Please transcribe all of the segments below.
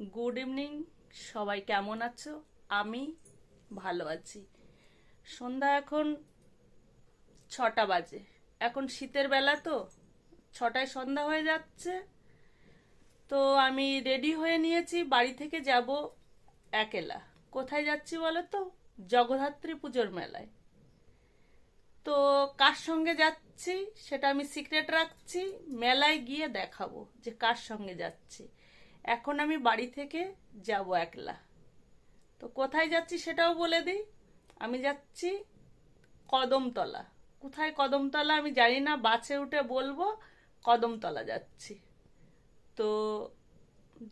Good evening সবাই কেমন আছো? আমি ভালো আছি। সন্ধ্যা এখন ছটা বাজে। এখন শীতের বেলা তো, ছটায় সন্ধ্যা হয়ে যাচ্ছে। তো আমি রেডি হয়ে নিয়েছি, বাড়ি থেকে যাব একেলা। কোথায় যাচ্ছি বলো তো? জগদ্ধাত্রী পুজোর মেলায়। তো কার সঙ্গে যাচ্ছি সেটা আমি সিক্রেট রাখছি, মেলায় গিয়ে দেখাবো যে কার সঙ্গে যাচ্ছি। এখন আমি বাড়ি থেকে যাব একলা। তো কোথায় যাচ্ছি সেটাও বলে দিই। আমি যাচ্ছি কদমতলা। কোথায় কদমতলা আমি জানি না, বাসে উঠে বলব কদমতলা যাচ্ছি। তো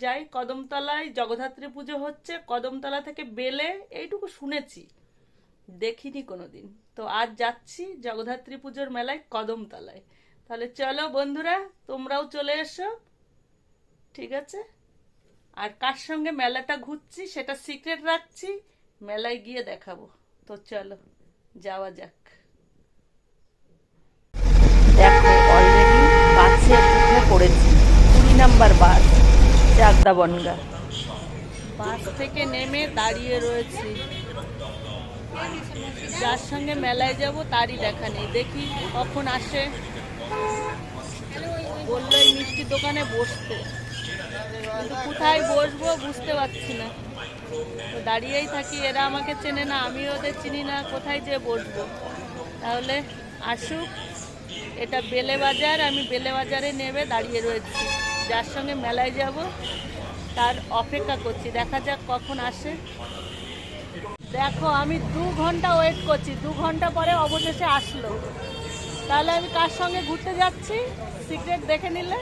যাই, কদমতলায় জগদ্ধাত্রী পুজো হচ্ছে। কদমতলা থেকে বেলে এইটুকু শুনেছি, দেখিনি কোনোদিন। তো আজ যাচ্ছি জগদ্ধাত্রী পুজোর মেলায় কদমতলায়। তাহলে চলো বন্ধুরা, তোমরাও চলে এসো। ঠিক আছে? আর কার সঙ্গে মেলাটা ঘুরছি সেটা সিক্রেট রাখছি, মেলায় গিয়ে দেখাবো। তো চলো, যাওয়া যাক। দেখো already number bus, Chakdah Bongaon. Bus থেকে নেমে দাঁড়িয়ে রয়েছি। যার সঙ্গে মেলায় যাব, তারই দেখা নেই। দেখি কখন আসে। বলল, এই মিষ্টির দোকানে বসতে। কোথায় বসবো বুঝতে পারছি না। তো দাঁড়িয়েই থাকি, এরা আমাকে চেনে না, আমি ওদের চিনি না, কোথায় যে বসবো। তাহলে আসুক, এটা বেলে বাজার, আমি বেলে বাজারে নেবে, দাঁড়িয়ে রয়েছি। যার সঙ্গে মেলায় যাব, তার অপেক্ষা করছি, দেখা যাক কখন আসে। দেখো, আমি দু ঘণ্টা ওয়েট করছি, দু ঘণ্টা পরে অবশেষে আসলো। তাহলে আমি কার সঙ্গে ঘুরতে যাচ্ছি? সিক্রেট দেখে নিলে?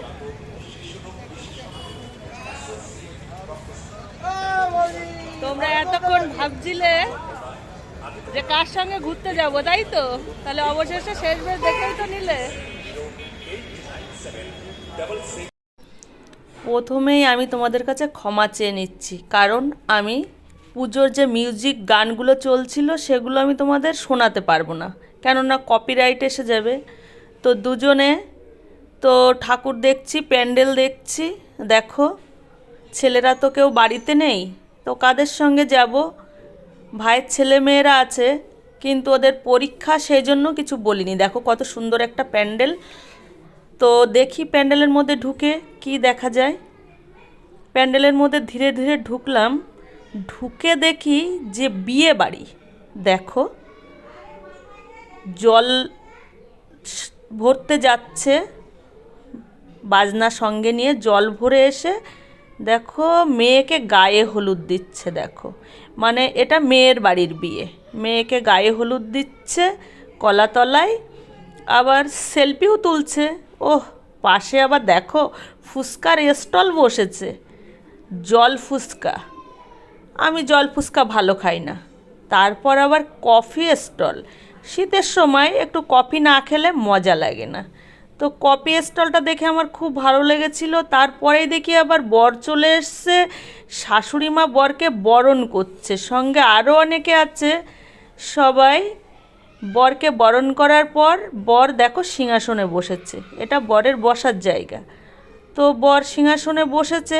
তোমরা এতক্ষণ ভাবছিলে যে কার সঙ্গে ঘুরতে যাব, তাই তো? তাহলে অবশেষে শেষ বেশ দেখেই তো নিলে। প্রথমেই আমি তোমাদের কাছে ক্ষমা চেয়ে নিচ্ছি, কারণ আমি পুজোর যে মিউজিক গানগুলো চলছিল সেগুলো আমি তোমাদের শোনাতে পারব না। কেননা কপিরাইট এসে যাবে। তো দুজনে, তো ঠাকুর দেখছি, প্যান্ডেল দেখছি, দেখো, ছেলেরা তো কেউ বাড়িতে নেই? তো কাদের সঙ্গে যাব? ভাইয়ের ছেলে মেয়েরা আছে, কিন্তু ওদের পরীক্ষা সেই জন্য কিছু বলিনি। দেখো কত সুন্দর একটা প্যান্ডেল। তো দেখি প্যান্ডেলের মধ্যে ঢুকে কি দেখা যায়। প্যান্ডেলের মধ্যে ধীরে ধীরে ঢুকলাম। ঢুকে দেখি যে বিয়ে বাড়ি। দেখো, জল ভরতে যাচ্ছে। বাজনা সঙ্গে নিয়ে জল ভরে এসে দেখো, মেয়েকে গায়ে হলুদ দিচ্ছে, দেখো। মানে এটা মেয়ের বাড়ির বিয়ে। মেয়েকে গায়ে হলুদ দিচ্ছে, কলাতলায় আবার সেলফিও তুলছে। ওহ, পাশে আবার দেখো, ফুচকার স্টল বসেছে। জল ফুচকা। আমি জল ফুচকা ভালো খাই না। তারপর আবার কফি স্টল। শীতের সময় একটু কফি না খেলে মজা লাগে না। তো কপি স্টলটা দেখে আমার খুব ভালো লেগেছিল। তারপরেই দেখি আবার বর চলে এসছে। শাশুড়ি মা বরকে বরণ করছে। সঙ্গে আরও অনেকে আছে। সবাই বরকে বরণ করার পর বর দেখো সিংহাসনে বসেছে। এটা বরের বসার জায়গা। তো বর সিংহাসনে বসেছে।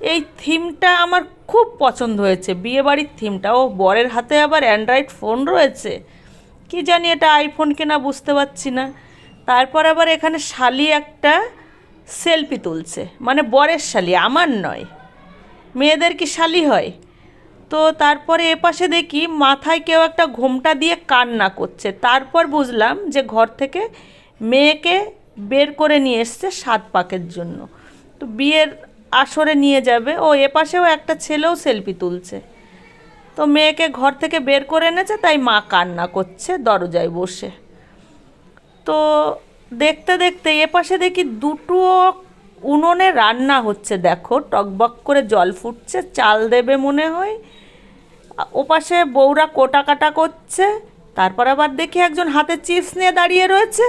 এই থিমটা আমার খুব পছন্দ হয়েছে। বিয়েবাড়ির থিমটা ও বরের হাতে আবার অ্যান্ড্রয়েড ফোন রয়েছে। কি জানি এটা আইফোন কেনা বুঝতে পারছি না। তারপর আবার এখানে শালি একটা সেলফি তুলছে। মানে বরের শালি, আমার নয়। মেয়েদের কি শালি হয়? তো তারপরে এপাশে দেখি মাথায় কেউ একটা ঘোমটা দিয়ে কান্না করছে। তারপর বুঝলাম যে ঘর থেকে মেয়েকে বের করে নিয়ে এসছে সাত পাকের জন্য। তো বিয়ের আসরে নিয়ে যাবে। ও এপাশেও একটা ছেলেও সেলফি তুলছে। তো মেয়েকে ঘর থেকে বের করে এনেছে, তাই মা কান্না করছে দরজায় বসে। তো দেখতে দেখতে এপাশে দেখি দুটো উনুনে রান্না হচ্ছে, দেখো। টকবক করে জল ফুটছে, চাল দেবে মনে হয়। ওপাশে বউরা কোটা কাটা করছে, তারপর আবার দেখি একজন হাতে চিপস নিয়ে দাঁড়িয়ে রয়েছে।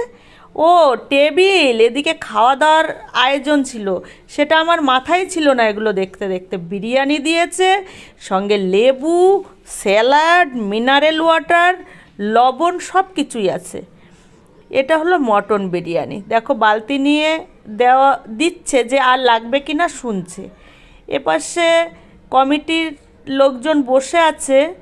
ও, টেবিল, এদিকে খাওয়া দাওয়ার আয়োজন ছিল। সেটা আমার মাথায় ছিল না এগুলো দেখতে দেখতে। বিরিয়ানি দিয়েছে, সঙ্গে লেবু, স্যালাড, মিনারেল ওয়াটার, লবণ সব কিছুই আছে। এটা হলো মটন বিরিয়ানি। দেখো, বালতি নিয়ে দেওয়া, দিচ্ছে যে আর লাগবে কি না শুনছে। এপাশে কমিটির লোকজন বসে আছে।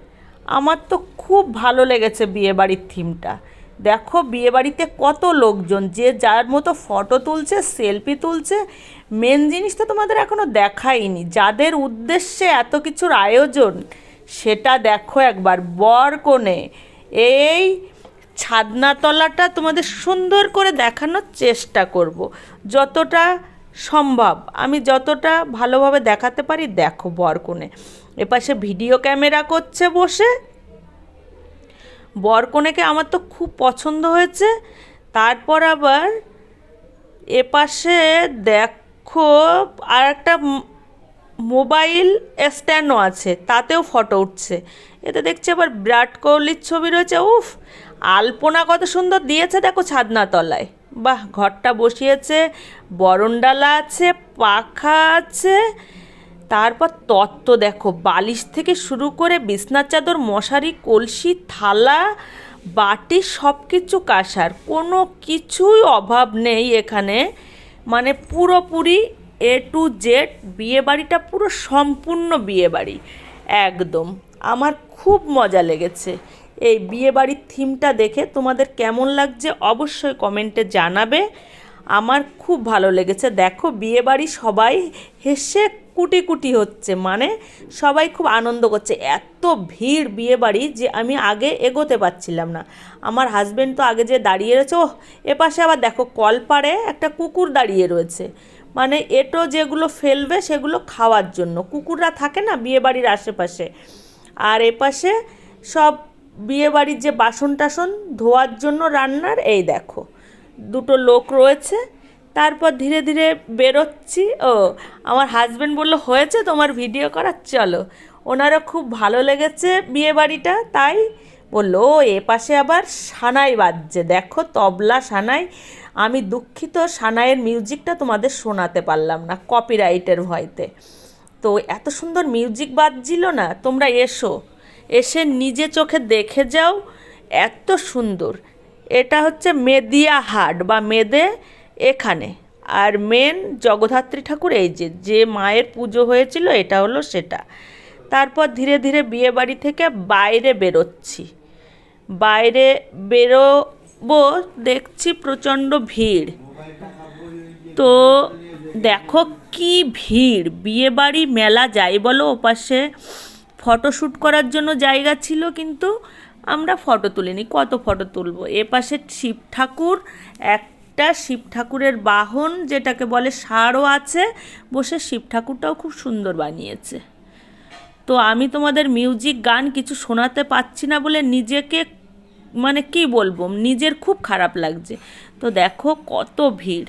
আমার তো খুব ভালো লেগেছে বিয়েবাড়ির থিমটা। দেখো, বিয়েবাড়িতে কত লোকজন, যে যার মতো ফটো তুলছে, সেলফি তুলছে। মেন জিনিসটা তোমাদের এখনও দেখাইনি। যাদের উদ্দেশ্যে এত কিছুর আয়োজন, সেটা দেখো একবার, বর কোণে। এই ছাদনাতলাটা তোমাদের সুন্দর করে দেখানোর চেষ্টা করব। যতটা সম্ভব। আমি যতটা ভালোভাবে দেখাতে পারি, দেখো বরকনে। এপাশে ভিডিও ক্যামেরা করছে বসে। বরকনেকে আমার তো খুব পছন্দ হয়েছে। তারপর আবার এপাশে দেখো আর একটা মোবাইল স্ট্যান্ডও আছে, তাতেও ফটো উঠছে। এতে দেখছি আবার বিরাট কোহলির ছবি রয়েছে, উফ! আলপনা কত সুন্দর দিয়েছে দেখো ছাদনা তলায় বাহ, ঘরটা বসিয়েছে, বরণডালা আছে, পাখা আছে। তারপর তত্ত্ব দেখো, বালিশ থেকে শুরু করে বিছনার চাদর, মশারি, কলসি, থালা, বাটি সব কিছু কাসার। কোনো কিছুই অভাব নেই এখানে। মানে পুরোপুরি এ টু জেড বিয়েবাড়িটা পুরো সম্পূর্ণ বিয়েবাড়ি। একদম। আমার খুব মজা লেগেছে। এই বিয়েবাড়ির থিমটা দেখে তোমাদের কেমন লাগছে অবশ্যই কমেন্টে জানাবে। আমার খুব ভালো লেগেছে। দেখো, বিয়েবাড়ি সবাই হেসে কুটি কুটি হচ্ছে। মানে সবাই খুব আনন্দ করছে। এত ভিড় বিয়েবাড়ি যে আমি আগে এগোতে পারছিলাম না। আমার হাজবেন্ড তো আগে যে দাঁড়িয়ে রয়েছে ও এপাশে আবার দেখো, কলপাড়ে একটা কুকুর দাঁড়িয়ে রয়েছে। মানে এটো যেগুলো ফেলবে সেগুলো খাওয়ার জন্য। কুকুররা থাকে না বিয়েবাড়ির আশেপাশে। আর এপাশে সব বিয়েবাড়ির যে বাসন টাসন ধোয়ার জন্য রান্নার, এই দেখো। দুটো লোক রয়েছে। তারপর ধীরে ধীরে বেরোচ্ছি। ও, আমার হাজব্যান্ড বলল, হয়েছে তোমার ভিডিও করার চলো। ওনারও খুব ভালো লেগেছে বিয়েবাড়িটা, তাই বলল, ও, এ পাশে আবার সানাই বাজছে। দেখো, তবলা সানাই। আমি দুঃখিত, সানাইয়ের মিউজিকটা তোমাদের শোনাতে পারলাম না কপিরাইটের ভয়তে। তো এত সুন্দর মিউজিক বাজছিল না, তোমরা এসো। এসে নিজে চোখে দেখে যাও, এত সুন্দর। এটা হচ্ছে মেদিয়া হাট বা মেদে এখানে। আর মেন জগদ্ধাত্রী ঠাকুর এই যে যে মায়ের পুজো হয়েছিল এটা হলো সেটা। তারপর ধীরে ধীরে বিয়ে বাড়ি থেকে বাইরে বেরোচ্ছি। বাইরে বেরোবো, দেখছি প্রচণ্ড ভিড়। তো দেখো কি ভিড়, বিয়ে বাড়ি মেলা যাই বলো ওপাশে। ফটোশ্যুট করার জন্য জায়গা ছিল, কিন্তু আমরা ফটো তুলিনি। কত ফটো তুলবো? এ পাশে শিব ঠাকুর, একটা শিব ঠাকুরের বাহন যেটাকে বলে সারও আছে, বসে শিব ঠাকুরটাও খুব সুন্দর বানিয়েছে। তো আমি তোমাদের মিউজিক গান কিছু শোনাতে পাচ্ছি না বলে নিজেকে মানে কি বলব, নিজের খুব খারাপ লাগছে। তো দেখো কত ভিড়।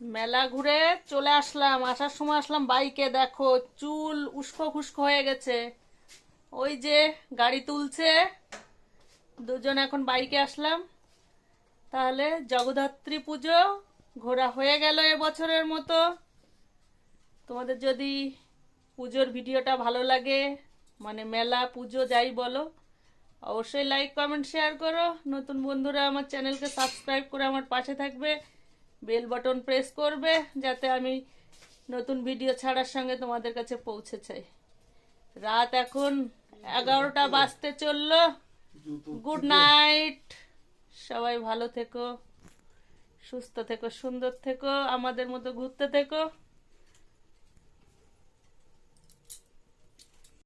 মেলা ঘুরে চলে আসলাম, আসার সময় আসলাম বাইকে, দেখো চুল উস্কো খুস্কো হয়ে গেছে। ওই যে গাড়ি তুলছে, দুজন এখন বাইকে আসলাম। তাহলে জগদ্ধাত্রী পুজো ঘোরা হয়ে গেল এবছরের মতো। তোমাদের যদি পুজোর ভিডিওটা ভালো লাগে মানে মেলা, পুজো, যাই বলো, অবশ্যই লাইক কমেন্ট শেয়ার করো। নতুন বন্ধুরা আমার চ্যানেলকে সাবস্ক্রাইব করে আমার পাশে থাকবে। বেল বটন প্রেস করবে যাতে আমি নতুন ভিডিও ছাড়ার সঙ্গে তোমাদের কাছে পৌঁছে চাই। রাত এখন এগারোটা বাজতে চলল। গুড নাইট সবাই ভালো থেকো, সুস্থ থেকো, সুন্দর থেকো, আমাদের মতো ঘুরতে থেকো।